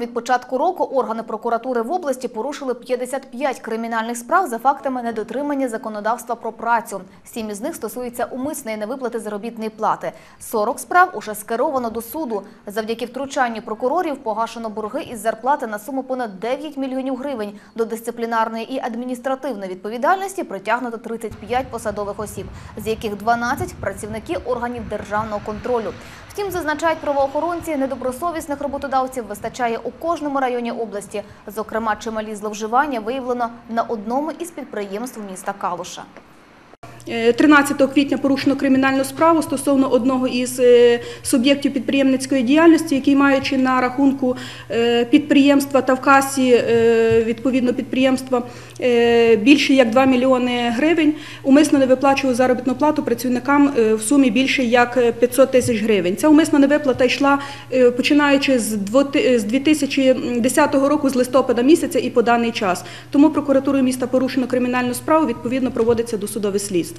Від початку року органи прокуратури в області порушили 55 кримінальних справ за фактами недотримання законодавства про працю. Сім із них стосуються умисної невиплати заробітної плати. 40 справ уже скеровано до суду. Завдяки втручанню прокурорів погашено борги із зарплати на суму понад 9 мільйонів гривень. До дисциплінарної і адміністративної відповідальності притягнуто 35 посадових осіб, з яких 12 – працівники органів державного контролю. Втім, зазначають правоохоронці, недобросовісних роботодавців вистачає у кожному районі області. Зокрема, чималі зловживання виявлено на одному із підприємств міста Калуша. Е, 13 квітня порушено кримінальну справу стосовно одного із е, суб'єктів підприємницької діяльності, який маючи на рахунку е, підприємства та в касі е, відповідно підприємства е, більше як 2 мільйони гривень, умисно не виплачував заробітну плату працівникам е, в сумі більше як 500 тисяч гривень. Ця умисна невиплата йшла е, починаючи з 2010 року, з листопада місяця і по даний час. Тому прокуратурою міста порушено кримінальну справу, відповідно проводиться досудове слідство.